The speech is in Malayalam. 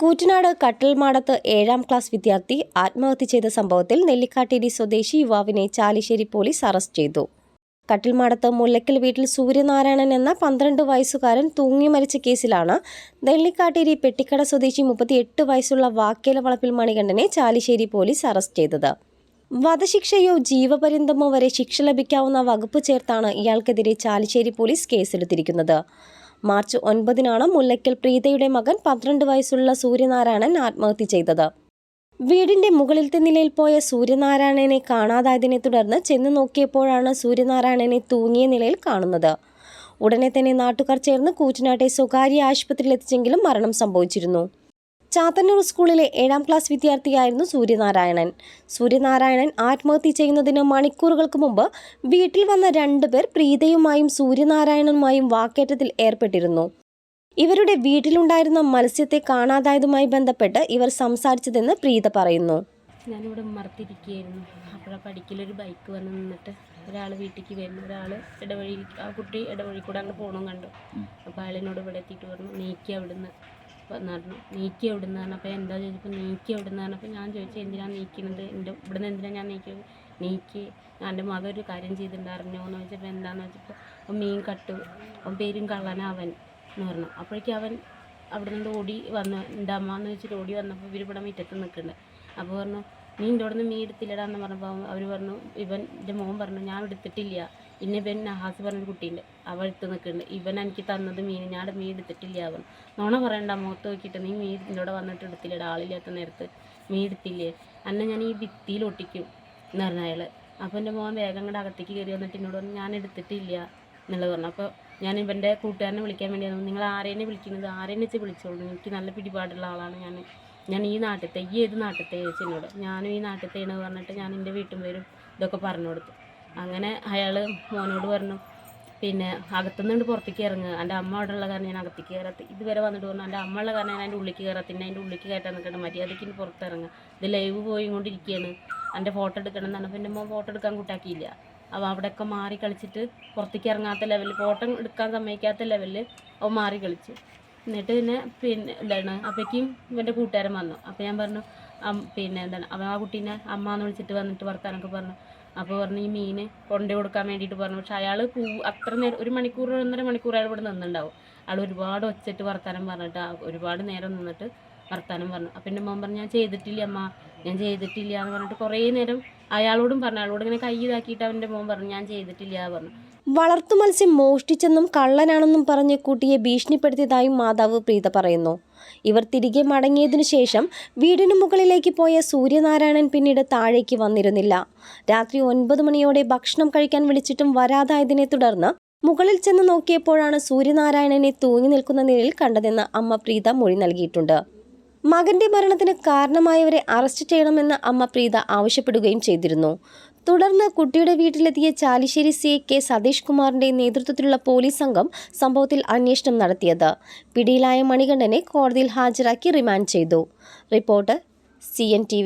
കൂറ്റനാട് കട്ടൽമാടത്ത് ഏഴാം ക്ലാസ് വിദ്യാർത്ഥി ആത്മഹത്യ ചെയ്ത സംഭവത്തിൽ നെല്ലിക്കാട്ടേരി സ്വദേശി യുവാവിനെ ചാലിശ്ശേരി പോലീസ് അറസ്റ്റ് ചെയ്തു. കട്ടിൽമാടത്ത് മുല്ലക്കൽ വീട്ടിൽ സൂര്യനാരായണൻ എന്ന പന്ത്രണ്ട് വയസ്സുകാരൻ തൂങ്ങി മരിച്ച കേസിലാണ് നെല്ലിക്കാട്ടേരി പെട്ടിക്കട സ്വദേശി മുപ്പത്തിയെട്ട് വയസ്സുള്ള വാക്കേല വളപ്പിൽ മണികണ്ഠനെ ചാലിശ്ശേരി പോലീസ് അറസ്റ്റ് ചെയ്തത്. വധശിക്ഷയോ ജീവപര്യന്തമോ വരെ ശിക്ഷ ലഭിക്കാവുന്ന വകുപ്പ് ചേർത്താണ് ഇയാൾക്കെതിരെ ചാലിശ്ശേരി പോലീസ് കേസെടുത്തിരിക്കുന്നത്. മാർച്ച് ഒൻപതിനാണ് മുല്ലയ്ക്കൽ പ്രീതയുടെ മകൻ പന്ത്രണ്ട് വയസ്സുള്ള സൂര്യനാരായണൻ ആത്മഹത്യ ചെയ്തത്. വീടിന്റെ മുകളിലത്തെ നിലയിൽ പോയ സൂര്യനാരായണനെ കാണാതായതിനെ തുടർന്ന് ചെന്ന് നോക്കിയപ്പോഴാണ് സൂര്യനാരായണനെ തൂങ്ങിയ നിലയിൽ കാണുന്നത്. ഉടനെ തന്നെ നാട്ടുകാർ ചേർന്ന് കൂറ്റനാട്ടെ സ്വകാര്യ ആശുപത്രിയിൽ എത്തിച്ചെങ്കിലും മരണം സംഭവിച്ചിരുന്നു. ചാത്തന്നൂർ സ്കൂളിലെ ഏഴാം ക്ലാസ് വിദ്യാർത്ഥിയായിരുന്നു സൂര്യനാരായണൻ. സൂര്യനാരായണൻ ആത്മഹത്യ ചെയ്യുന്നതിന് മണിക്കൂറുകൾക്ക് മുമ്പ് വീട്ടിൽ വന്ന രണ്ടുപേർ പ്രീതയുമായും സൂര്യനാരായണനുമായും വാക്കേറ്റത്തിൽ ഏർപ്പെട്ടിരുന്നു. ഇവരുടെ വീട്ടിലുണ്ടായിരുന്ന മത്സ്യത്തെ കാണാതായതുമായി ബന്ധപ്പെട്ട് ഇവർ സംസാരിച്ചതെന്ന് പ്രീത പറയുന്നു. ഞാനിവിടെ മറത്തിരിക്കുകയായിരുന്നു അപ്പോഴാ പഠിക്കലൊരു ബൈക്ക് വന്ന് നിന്നിട്ട് ഒരാൾ വീട്ടിലേക്ക് വരുന്നു. ഒരാൾ ഇടവഴി ആ കുട്ടി ഇടവഴി കൂടെ അങ്ങ് പോകണം കണ്ടു. അപ്പോൾ അയാളിനോട് ഇവിടെ എത്തിയിട്ട് പറഞ്ഞു നീക്കി അവിടുന്ന് പറഞ്ഞു നീക്കി അവിടുന്ന് പറഞ്ഞപ്പോൾ എന്താ ചോദിച്ചപ്പോൾ നീക്കി അവിടുന്ന് പറഞ്ഞപ്പോൾ ഞാൻ ചോദിച്ചു എന്തിനാണ് നീക്കുന്നത് എന്റെ ഇവിടുന്ന് എന്തിനാണ് ഞാൻ നീക്കിയത്? നീക്കി എന്റെ മകൻ ഒരു കാര്യം ചെയ്തിട്ടുണ്ടായിരുന്നു? എന്ന് ചോദിച്ചപ്പോൾ എന്താണെന്ന് വെച്ചപ്പോൾ മീൻ കട്ടു അവൻ പേരും കള്ളനവൻ എന്ന് പറഞ്ഞു. അപ്പോഴേക്കും അവൻ അവിടെ നിന്ന് ഓടി വന്നു എന്റെ അമ്മ എന്ന് വെച്ചിട്ട് ഓടി വന്നപ്പോൾ ഇവർ ഇവിടെ മുറ്റത്ത് നിൽക്കുന്നുണ്ട്. അപ്പോൾ പറഞ്ഞു നീ അവിടെ നിന്ന് മീൻ എടുത്തില്ലടാ എന്ന് പറഞ്ഞപ്പോൾ അവർ പറഞ്ഞു ഇവൻ എന്റെ മോൻ പറഞ്ഞു ഞാൻ എടുത്തിട്ടില്ല. പിന്നെ ഇവൻ നഹാസ് പറഞ്ഞൊരു കുട്ടീന്റെ അവൾ എടുത്ത് നിൽക്കുന്നുണ്ട് ഇവൻ എനിക്ക് തന്നത് മീൻ ഞാൻ മീൻ എടുത്തിട്ടില്ല അവൻ. നോണ പറയണ്ട മുഖത്ത് നോക്കിയിട്ട് നീ മീൻ അവിടെ വന്നിട്ട് എടുത്തില്ലടാ ആളില്ലാത്ത നേരത്ത് മീൻ എടുത്തില്ലേ? അന്നെ ഞാൻ ഈ ഭിത്തിയിൽ ഒട്ടിക്കും എന്ന് പറഞ്ഞ അയാൾ അപ്പോൾ എന്റെ മോൻ വേഗം കൂടെ അകത്തേക്ക് കയറി വന്നിട്ട് എന്നോട് പറഞ്ഞു ഞാൻ എടുത്തിട്ടില്ല എന്നുള്ളത് പറഞ്ഞു. അപ്പോൾ ഞാൻ ഇവന്റെ കൂട്ടുകാരനെ വിളിക്കാൻ വേണ്ടിയാണ് നിങ്ങൾ ആരേനെ വിളിക്കുന്നത്? ആരേനെ വെച്ച് വിളിച്ചോളൂ? എനിക്ക് നല്ല പിടിപാടുള്ള ആളാണ് ഞാൻ ഞാൻ ഈ നാട്ടിലത്തെ ഈ ഏത് നാട്ടിലത്തെ ചേച്ചിനോട് ഞാനും ഈ നാട്ടിലത്തെയാണ് പറഞ്ഞിട്ട് ഞാൻ എന്റെ വീട്ടിൽ വരും ഇതൊക്കെ പറഞ്ഞു കൊടുത്തു. അങ്ങനെ അയാൾ മോനോട് പറഞ്ഞു പിന്നെ അകത്തുനിന്നുകൊണ്ട് പുറത്തേക്ക് ഇറങ്ങുക. എന്റെ അമ്മ അവിടെ ഉള്ള കാരണം ഞാൻ അകത്തേക്ക് കയറാത്ത ഇതുവരെ വന്നിട്ട് പറഞ്ഞു എന്റെ അമ്മ ഉള്ള കാരണം ഞാൻ എന്റെ ഉള്ളിലേക്ക് കയറത്തില്ല എന്റെ ഉള്ളിലേക്ക് കയറ്റാൻ നിൽക്കണം മര്യാദയ്ക്ക് പുറത്തിറങ്ങുക ഇത് ലൈവ് പോയി കൊണ്ടിരിക്കുകയാണ് എന്റെ ഫോട്ടോ എടുക്കണം എന്നാണ് പിന്നെ മോൻ ഫോട്ടോ എടുക്കാൻ കൂട്ടാക്കിയില്ല. അപ്പോൾ അവിടെയൊക്കെ മാറി കളിച്ചിട്ട് പുറത്തേക്ക് ഇറങ്ങാത്ത ലെവലിൽ ഫോട്ടോ എടുക്കാൻ സമ്മതിക്കാത്ത ലെവലിൽ അവൻ മാറി കളിച്ചു. എന്നിട്ട് പിന്നെ പിന്നെ എന്താണ് അപ്പോഴേക്കും ഇവന്റെ കൂട്ടുകാരൻ വന്നു. അപ്പോൾ ഞാൻ പറഞ്ഞു പിന്നെ എന്താണ്? അവൻ ആ കുട്ടീനെ അമ്മ എന്ന് വിളിച്ചിട്ട് വന്നിട്ട് വർത്താനൊക്കെ പറഞ്ഞു. അപ്പോൾ പറഞ്ഞു ഈ മീൻ കൊണ്ടു കൊടുക്കാൻ വേണ്ടിയിട്ട് പറഞ്ഞു. പക്ഷേ അയാൾ പൂ അത്ര നേരം ഒരു മണിക്കൂർ ഒന്നര മണിക്കൂർ അയാൾ ഇവിടെ നിന്നുണ്ടാവും അയാൾ ഒരുപാട് ഒച്ചിട്ട് വർത്താനം പറഞ്ഞിട്ട് ഒരുപാട് നേരം നിന്നിട്ട് വർത്താനം പറഞ്ഞു. അപ്പം എന്റെ മോൻ പറഞ്ഞു ഞാൻ ചെയ്തിട്ടില്ല അമ്മ ഞാൻ ചെയ്തിട്ടില്ല എന്ന് പറഞ്ഞിട്ട് കുറേ നേരം അയാളോടും പറഞ്ഞു. അയാളോട് ഇങ്ങനെ കൈ ഇതാക്കിയിട്ട് അവന്റെ മോൻ പറഞ്ഞു ഞാൻ ചെയ്തിട്ടില്ല എന്ന് പറഞ്ഞു. വളർത്തു മത്സ്യം മോഷ്ടിച്ചെന്നും കള്ളനാണെന്നും പറഞ്ഞ് കുട്ടിയെ ഭീഷണിപ്പെടുത്തിയതായും മാതാവ് പ്രീത പറയുന്നു. ഇവർ തിരികെ മടങ്ങിയതിനു ശേഷം വീടിനു മുകളിലേക്ക് പോയ സൂര്യനാരായണൻ പിന്നീട് താഴേക്ക് വന്നിരുന്നില്ല. രാത്രി ഒൻപത് മണിയോടെ ഭക്ഷണം കഴിക്കാൻ വിളിച്ചിട്ടും വരാതായതിനെ തുടർന്ന് മുകളിൽ ചെന്ന് നോക്കിയപ്പോഴാണ് സൂര്യനാരായണനെ തൂങ്ങി നിൽക്കുന്ന നിലയിൽ കണ്ടതെന്ന് അമ്മ പ്രീത മൊഴി നൽകിയിട്ടുണ്ട്. മകന്റെ മരണത്തിന് കാരണമായവരെ അറസ്റ്റ് ചെയ്യണമെന്ന് അമ്മ പ്രീത ആവശ്യപ്പെടുകയും ചെയ്തിരുന്നു. തുടർന്ന് കുട്ടിയുടെ വീട്ടിലെത്തിയ ചാലിശ്ശേരി സി കെ സതീഷ് കുമാറിന്റെ നേതൃത്വത്തിലുള്ള പോലീസ് സംഘം സംഭവത്തിൽ അന്വേഷണം നടത്തിയത്. പിടിയിലായ മണികണ്ഠനെ കോടതിയിൽ ഹാജരാക്കി റിമാൻഡ് ചെയ്തു. Report C N T